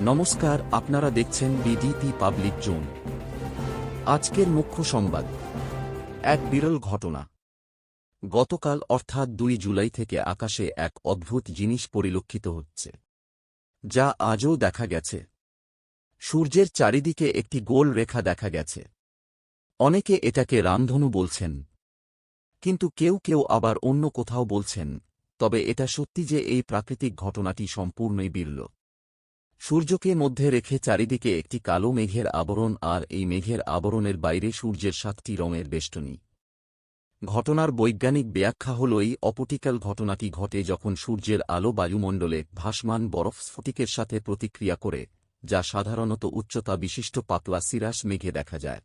নমস্কার, আপনারা দেখছেন বিডিপি পাবলিক জোন। আজকের মুখ্য সংবাদ। এক বিরল ঘটনা। গতকাল অর্থাৎ দুই জুলাই থেকে আকাশে এক অদ্ভুত জিনিস পরিলক্ষিত হচ্ছে, যা আজও দেখা গেছে। সূর্যের চারিদিকে একটি গোল রেখা দেখা গেছে। অনেকে এটাকে রামধনু বলছেন, কিন্তু কেউ কেউ আবার অন্য কোথাও বলছেন, তবে এটা সত্যি যে এই প্রাকৃতিক ঘটনাটি সম্পূর্ণই বিরল। সূর্যকে মধ্যে রেখে চারিদিকে একটি কালো মেঘের আবরণ আর এই মেঘের আবরণের বাইরে সূর্যের সাতটি রঙের বেষ্টনী। ঘটনার বৈজ্ঞানিক ব্যাখ্যা হল এই অপটিক্যাল ঘটনাটি ঘটে যখন সূর্যের আলো বায়ুমণ্ডলে ভাসমান বরফ স্ফটিকের সাথে প্রতিক্রিয়া করে, যা সাধারণত উচ্চতা বিশিষ্ট পাতলা সিরাস মেঘে দেখা যায়।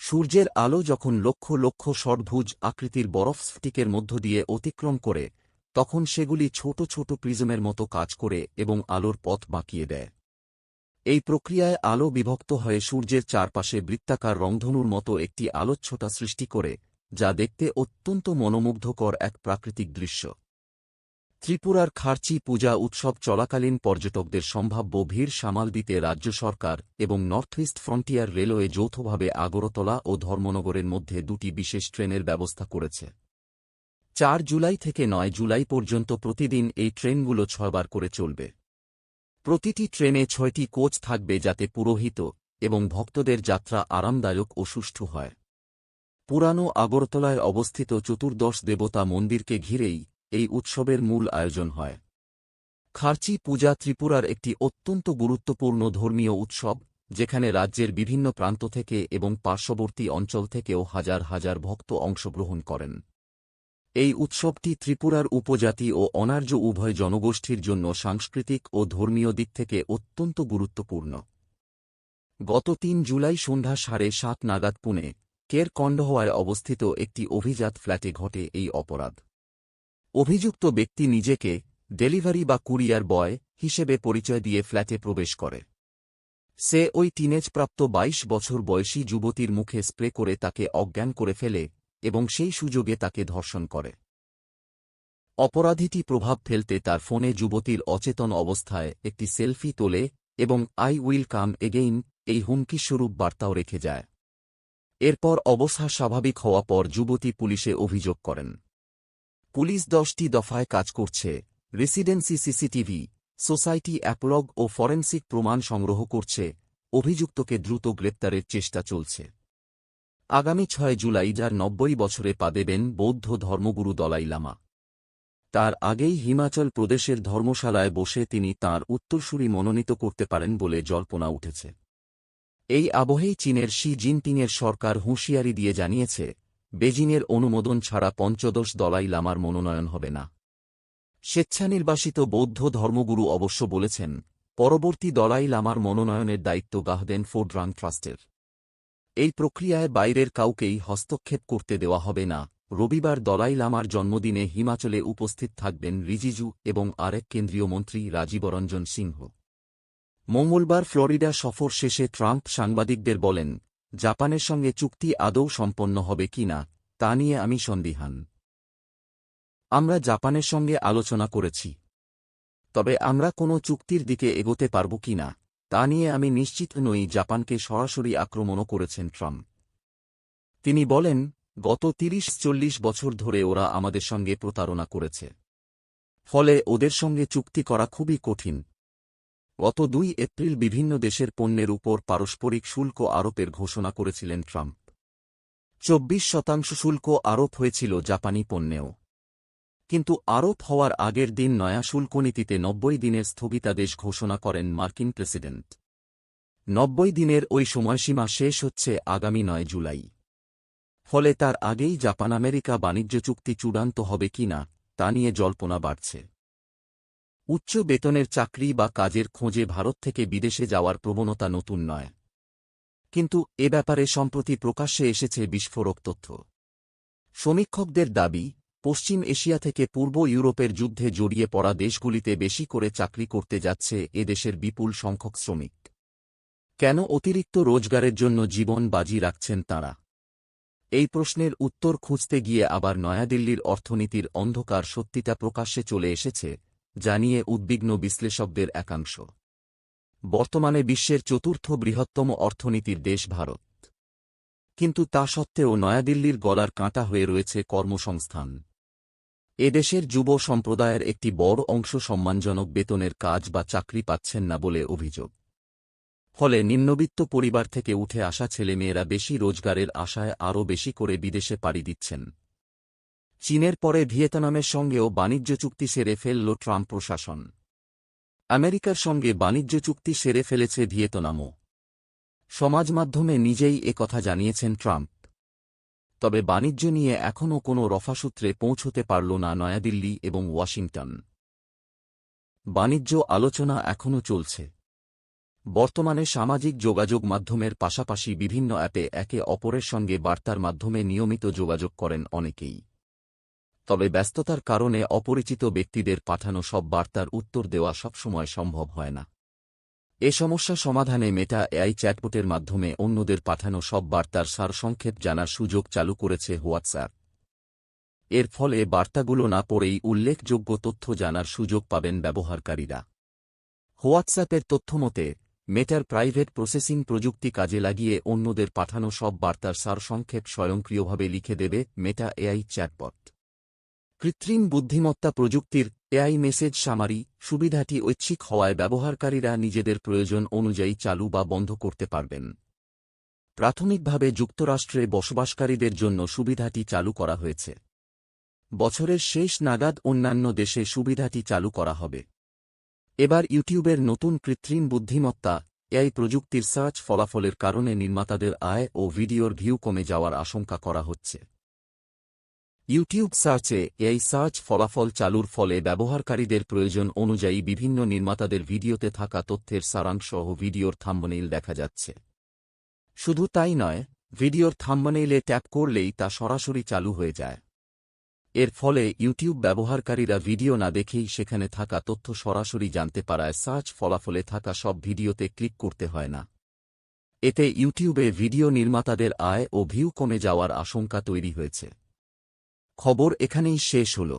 সূর্যের আলো যখন লক্ষ লক্ষ ষড়ভুজ আকৃতির বরফ স্ফটিকের মধ্য দিয়ে অতিক্রম করে তখন সেগুলি ছোট ছোট প্রিজমের মতো কাজ করে এবং আলোর পথ বাঁকিয়ে দেয়। এই প্রক্রিয়ায় আলো বিভক্ত হয়ে সূর্যের চারপাশে বৃত্তাকার রংধনুর মতো একটি আলোচ্ছটা সৃষ্টি করে, যা দেখতে অত্যন্ত মনোমুগ্ধকর এক প্রাকৃতিক দৃশ্য। ত্রিপুরার খার্চি পূজা উৎসব চলাকালীন পর্যটকদের সম্ভাব্য ভিড় সামাল দিতে রাজ্য সরকার এবং নর্থ ইস্ট ফ্রন্টিয়ার রেলওয়ে যৌথভাবে আগরতলা ও ধর্মনগরের মধ্যে দুটি বিশেষ ট্রেনের ব্যবস্থা করেছে। চার জুলাই থেকে নয় জুলাই পর্যন্ত প্রতিদিন এই ট্রেনগুলো ছয়বার করে চলবে। প্রতিটি ট্রেনে ছয়টি কোচ থাকবে যাতে পুরোহিত এবং ভক্তদের যাত্রা আরামদায়ক ও সুষ্ঠু হয়। পুরানো আগরতলায় অবস্থিত চতুর্দশ দেবতা মন্দিরকে ঘিরেই এই উৎসবের মূল আয়োজন হয়। খার্চি পূজা ত্রিপুরার একটি অত্যন্ত গুরুত্বপূর্ণ ধর্মীয় উৎসব, যেখানে রাজ্যের বিভিন্ন প্রান্ত থেকে এবং পার্শ্ববর্তী অঞ্চল থেকেও হাজার হাজার ভক্ত অংশগ্রহণ করেন। এই উৎসবটি ত্রিপুরার উপজাতি ও অনার্য উভয় জনগোষ্ঠীর জন্য সাংস্কৃতিক ও ধর্মীয় দিক থেকে অত্যন্ত গুরুত্বপূর্ণ। গত তিন জুলাই সন্ধ্যা সাড়ে সাত নাগাদ পুনে, কের কন্ডহওয়ায় অবস্থিত একটি অভিজাত ফ্ল্যাটে ঘটে এই অপরাধ। অভিযুক্ত ব্যক্তি নিজেকে ডেলিভারি বা কুরিয়ার বয় হিসেবে পরিচয় দিয়ে ফ্ল্যাটে প্রবেশ করে। সে ওই টিনেজপ্রাপ্ত ২২ বছর বয়সী যুবতীর মুখে স্প্রে করে তাকে অজ্ঞান করে ফেলে এবং সেই সুযোগে তাকে ধর্ষণ করে। অপরাধীটি প্রভাব ফেলতে তার ফোনে যুবতীর অচেতন অবস্থায় একটি সেলফি তোলে এবং আই উইল কাম এগেইন এই হুমকিস্বরূপ বার্তাও রেখে যায়। এরপর অবস্থা স্বাভাবিক হওয়া পর যুবতী পুলিশে অভিযোগ করেন। পুলিশ দশটি দফায় কাজ করছে। Residency CCTV, society app log ও ফরেন্সিক প্রমাণ সংগ্রহ করছে। অভিযুক্তকে দ্রুত গ্রেপ্তারের চেষ্টা চলছে। আগামী ছয় জুলাই যার নব্বই বছরে পা দেবেন বৌদ্ধ ধর্মগুরু দলাই লামা। তার আগেই হিমাচল প্রদেশের ধর্মশালায় বসে তিনি তার উত্তরসূরি মনোনীত করতে পারেন বলে জল্পনা উঠেছে। এই আবহেই চীনের শি জিনপিংয়ের সরকার হুঁশিয়ারি দিয়ে জানিয়েছে, বেজিংয়ের অনুমোদন ছাড়া পঞ্চদশ দলাই লামার মনোনয়ন হবে না। স্বেচ্ছানির্বাসিত বৌদ্ধ ধর্মগুরু অবশ্য বলেছেন, পরবর্তী দলাই লামার মনোনয়নের দায়িত্ব গাহদেন ফোডরাং ট্রাস্টের। এই প্রক্রিয়ায় বাইরের কাউকেই হস্তক্ষেপ করতে দেওয়া হবে না। রবিবার দলাই লামার জন্মদিনে হিমাচলে উপস্থিত থাকবেন রিজিজু এবং আরেক কেন্দ্রীয় মন্ত্রী রাজীবরঞ্জন সিংহ। মঙ্গলবার ফ্লোরিডা সফর শেষে ট্রাম্প সাংবাদিকদের বলেন, জাপানের সঙ্গে চুক্তি আদৌ সম্পন্ন হবে কি না, তা নিয়ে আমি সন্দিহান। আমরা জাপানের সঙ্গে আলোচনা করেছি। তবে আমরা কোনো চুক্তির দিকে এগোতে পারব কি না? তা নিয়ে আমি নিশ্চিত নই জাপানকে সরাসরি আক্রমণও করেছেন ট্রাম্প। তিনি বলেন, গত তিরিশ চল্লিশ বছর ধরে ওরা আমাদের সঙ্গে প্রতারণা করেছে। ফলে ওদের সঙ্গে চুক্তি করা খুবই কঠিন। গত দুই এপ্রিল বিভিন্ন দেশের পণ্যের উপর পারস্পরিক শুল্ক আরোপের ঘোষণা করেছিলেন ট্রাম্প। চব্বিশ শতাংশ শুল্ক আরোপ হয়েছিল জাপানি পণ্যেও। কিন্তু আরোপ হওয়ার আগের দিন নয়া শুল্কনীতিতে নব্বই দিনের স্থগিতাদেশ ঘোষণা করেন মার্কিন প্রেসিডেন্ট। নব্বই দিনের ওই সময়সীমা শেষ হচ্ছে আগামী নয় জুলাই। ফলে তার আগেই জাপান আমেরিকা বাণিজ্য চুক্তি চূড়ান্ত হবে কিনা তা নিয়ে জল্পনা বাড়ছে। উচ্চ বেতনের চাকরি বা কাজের খোঁজে ভারত থেকে বিদেশে যাওয়ার প্রবণতা নতুন নয়। কিন্তু এ ব্যাপারে সম্প্রতি প্রকাশ্যে এসেছে বিস্ফোরক তথ্য। সমীক্ষকদের দাবি পশ্চিম এশিয়া থেকে পূর্ব ইউরোপের যুদ্ধে জড়িয়ে পড়া দেশগুলিতে বেশি করে চাকরি করতে যাচ্ছে এ দেশের বিপুল সংখ্যক শ্রমিক। কেন অতিরিক্ত রোজগারের জন্য জীবন বাজি রাখছেন তাঁরা? এই প্রশ্নের উত্তর খুঁজতে গিয়ে আবার নয়াদিল্লির অর্থনীতির অন্ধকার সত্যিটা প্রকাশ্যে চলে এসেছে, জানিয়ে উদ্বিগ্ন বিশ্লেষকদের একাংশ। বর্তমানে বিশ্বের চতুর্থ বৃহত্তম অর্থনীতির দেশ ভারত। কিন্তু তা সত্ত্বেও নয়াদিল্লির গলার কাঁটা হয়ে রয়েছে কর্মসংস্থান। এদেশের যুব সম্প্রদায়ের একটি বড় অংশ সম্মানজনক বেতনের কাজ বা চাকরি পাচ্ছেন না বলে অভিযোগ। ফলে নিম্নবিত্ত পরিবার থেকে উঠে আসা ছেলেমেয়েরা বেশি রোজগারের আশায় আরও বেশি করে বিদেশে পাড়ি দিচ্ছেন। চীনের পরে ভিয়েতনামের সঙ্গেও বাণিজ্য চুক্তি সেরে ফেলল ট্রাম্প প্রশাসন। আমেরিকার সঙ্গে বাণিজ্য চুক্তি সেরে ফেলেছে ভিয়েতনামও। সমাজ মাধ্যমে নিজেই কথা জানিয়েছেন ট্রাম্প। তবে বাণিজ্য নিয়ে এখনও কোনো রফাসূত্রে পৌঁছতে পারল না নয়াদিল্লি এবং ওয়াশিংটন। বাণিজ্য আলোচনা এখনও চলছে। বর্তমানে সামাজিক যোগাযোগ মাধ্যমের পাশাপাশি বিভিন্ন অ্যাপে একে অপরের সঙ্গে বার্তার মাধ্যমে নিয়মিত যোগাযোগ করেন অনেকেই। তবে ব্যস্ততার কারণে অপরিচিত ব্যক্তিদের পাঠানো সব বার্তার উত্তর দেওয়া সবসময় সম্ভব হয় না। এ সমস্যা সমাধানে মেটা এআই চ্যাটবোটের মাধ্যমে অন্যদের পাঠানো সব বার্তার সারসংক্ষেপ জানার সুযোগ চালু করেছে হোয়াটসঅ্যাপ এর ফলে বার্তাগুলো না পড়েই উল্লেখযোগ্য তথ্য জানার সুযোগ পাবেন ব্যবহারকারীরা। হোয়াটসঅ্যাপের তথ্যমতে মেটার প্রাইভেট প্রসেসিং প্রযুক্তি কাজে লাগিয়ে অন্যদের পাঠানো সব বার্তার সারসংক্ষেপ স্বয়ংক্রিয়ভাবে লিখে দেবে মেটা এআই চ্যাটবট কৃত্রিম বুদ্ধিমত্তা প্রযুক্তির এআই মেসেজ সামারি সুবিধাটি ঐচ্ছিক হওয়ায় ব্যবহারকারীরা নিজেদের প্রয়োজন অনুযায়ী চালু বা বন্ধ করতে পারবেন। প্রাথমিকভাবে যুক্তরাষ্ট্রে বসবাসকারীদের জন্য সুবিধাটি চালু করা হয়েছে। বছরের শেষ নাগাদ অন্যান্য দেশে সুবিধাটি চালু করা হবে। এবার ইউটিউবের নতুন কৃত্রিম বুদ্ধিমত্তা এআই প্রযুক্তির সার্চ ফলাফলের কারণে নির্মাতাদের আয় ও ভিডিওর ভিউ কমে যাওয়ার আশঙ্কা করা হচ্ছে। ইউটিউব সার্চে এই সার্চ ফলাফল চালুর ফলে ব্যবহারকারীদের প্রয়োজন অনুযায়ী বিভিন্ন নির্মাতাদের ভিডিওতে থাকা তথ্যের সারাংশ ও ভিডিওর থাম্বনেইল দেখা যাচ্ছে। শুধু তাই নয়, ভিডিওর থাম্বনেইলে ট্যাপ করলেই তা সরাসরি চালু হয়ে যায়। এর ফলে ইউটিউব ব্যবহারকারীরা ভিডিও না দেখেই সেখানে থাকা তথ্য সরাসরি জানতে পারায় সার্চ ফলাফলে থাকা সব ভিডিওতে ক্লিক করতে হয় না। এতে ইউটিউবে ভিডিও নির্মাতাদের আয় ও ভিউ কমে যাওয়ার আশঙ্কা তৈরি হয়েছে। খবর এখানেই শেষ হল।